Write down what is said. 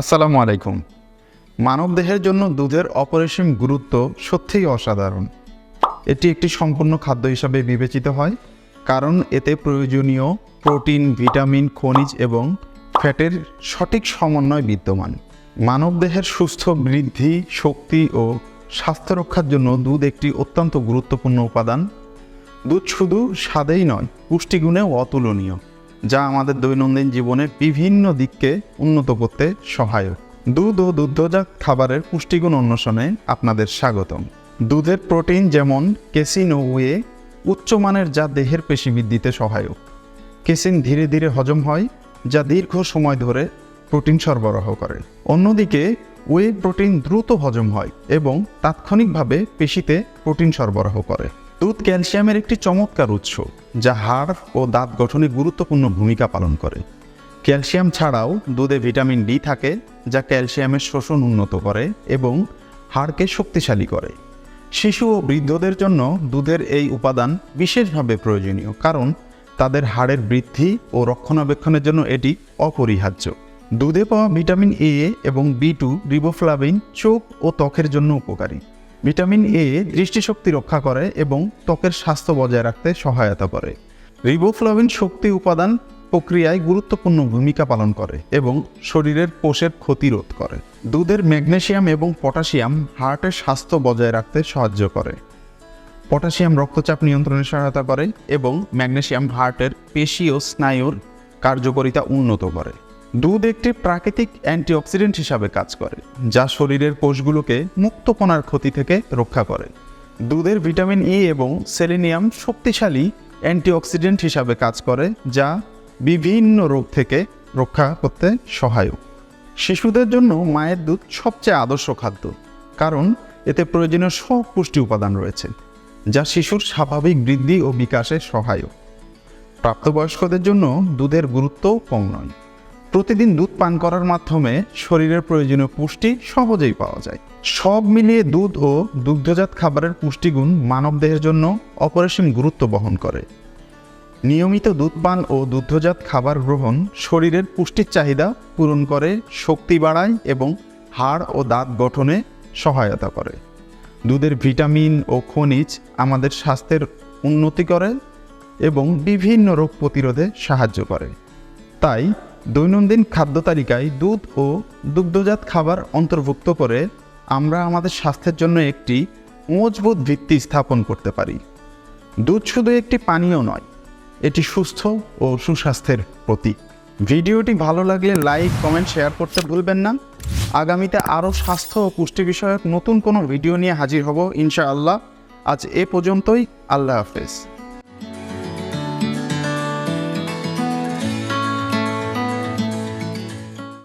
আসসালামু আলাইকুম। মানবদেহের জন্য দুধের অপরিসীম গুরুত্ব সত্যিই অসাধারণ। এটি একটি সম্পূর্ণ খাদ্য হিসাবে বিবেচিত হয়, কারণ এতে প্রয়োজনীয় প্রোটিন, ভিটামিন, খনিজ এবং ফ্যাটের সঠিক সমন্বয় বিদ্যমান। মানবদেহের সুস্থ বৃদ্ধি, শক্তি ও স্বাস্থ্য রক্ষার জন্য দুধ একটি অত্যন্ত গুরুত্বপূর্ণ উপাদান। দুধ শুধু স্বাদেই নয়, পুষ্টিগুণেও অতুলনীয়। যা আমাদের দৈনন্দিন জীবনের বিভিন্ন দিককে উন্নত করতে সহায়ক। দুধ ও দুগ্ধজাত খাবারের পুষ্টিগুণ অন্বেষণে আপনাদের স্বাগতম। দুধের প্রোটিন যেমন কেসিন ও ওয়ে উচ্চমানের যা দেহের পেশি বৃদ্ধিতে সহায়ক। কেসিন ধীরে ধীরে হজম হয়, যা দীর্ঘ সময় ধরে প্রোটিন সরবরাহ করে। অন্যদিকে, ওয়ে প্রোটিন দ্রুত হজম হয় এবং তাৎক্ষণিকভাবে পেশিতে প্রোটিন সরবরাহ করে। দুধ ক্যালসিয়ামের একটি চমৎকার উৎস, যা হাড় ও দাঁত গঠনে গুরুত্বপূর্ণ ভূমিকা পালন করে। ক্যালসিয়াম ছাড়াও দুধে ভিটামিন ডি থাকে, যা ক্যালসিয়ামের শোষণ উন্নত করে এবং হাড়কে শক্তিশালী করে। শিশু ও বৃদ্ধদের জন্য দুধের এই উপাদান বিশেষভাবে প্রয়োজনীয়, কারণ তাদের হাড়ের বৃদ্ধি ও রক্ষণাবেক্ষণের জন্য এটি অপরিহার্য। দুধে পাওয়া ভিটামিন এ এবং বি টু, রিবোফ্লাভিন, চোখ ও ত্বকের জন্য উপকারী। ভিটামিন এ দৃষ্টিশক্তি রক্ষা করে এবং ত্বকের স্বাস্থ্য বজায় রাখতে সহায়তা করে। রিবোফ্লাভিন শক্তি উপাদান প্রক্রিয়ায় গুরুত্বপূর্ণ ভূমিকা পালন করে এবং শরীরের কোষের ক্ষতি রোধ করে। দুধের ম্যাগনেশিয়াম এবং পটাশিয়াম হার্টের স্বাস্থ্য বজায় রাখতে সাহায্য করে। পটাশিয়াম রক্তচাপ নিয়ন্ত্রণে সহায়তা করে এবং ম্যাগনেশিয়াম হার্টের পেশি ও স্নায়ুর কার্যকারিতা উন্নত করে। দুধ একটি প্রাকৃতিক অ্যান্টিঅক্সিডেন্ট হিসাবে কাজ করে, যা শরীরের কোষগুলোকে মুক্তকণার ক্ষতি থেকে রক্ষা করে। দুধের ভিটামিন ই এবং সেলেনিয়াম শক্তিশালী অ্যান্টিঅক্সিডেন্ট হিসাবে কাজ করে, যা বিভিন্ন রোগ থেকে রক্ষা করতে সহায়ক। শিশুদের জন্য মায়ের দুধ সবচেয়ে আদর্শ খাদ্য, কারণ এতে প্রয়োজনীয় সব পুষ্টি উপাদান রয়েছে, যা শিশুর স্বাভাবিক বৃদ্ধি ও বিকাশে সহায়ক। প্রাপ্তবয়স্কদের জন্য দুধের গুরুত্বও কম নয়। প্রতিদিন দুধ পান করার মাধ্যমে শরীরের প্রয়োজনীয় পুষ্টি সহজেই পাওয়া যায়। সব মিলিয়ে দুধ ও দুগ্ধজাত খাবারের পুষ্টিগুণ মানবদেহের জন্য অপরিসীম গুরুত্ব বহন করে। নিয়মিত দুধ পান ও দুগ্ধজাত খাবার গ্রহণ শরীরের পুষ্টির চাহিদা পূরণ করে, শক্তি বাড়ায় এবং হাড় ও দাঁত গঠনে সহায়তা করে। দুধের ভিটামিন ও খনিজ আমাদের স্বাস্থ্যের উন্নতি করে এবং বিভিন্ন রোগ প্রতিরোধে সাহায্য করে। তাই দৈনন্দিন খাদ্য তালিকায় দুধ ও দুগ্ধজাত খাবার অন্তর্ভুক্ত করে আমরা আমাদের স্বাস্থ্যের জন্য একটি মজবুত ভিত্তি স্থাপন করতে পারি। দুধ শুধু একটি পানীয় নয়, এটি সুস্থ ও সুস্বাস্থ্যের প্রতীক। ভিডিওটি ভালো লাগলে লাইক, কমেন্ট, শেয়ার করতে ভুলবেন না। আগামীতে আরও স্বাস্থ্য ও পুষ্টি বিষয়ক নতুন কোনো ভিডিও নিয়ে হাজির হব ইনশাআল্লাহ। আজ এ পর্যন্তই, আল্লাহ হাফেজ।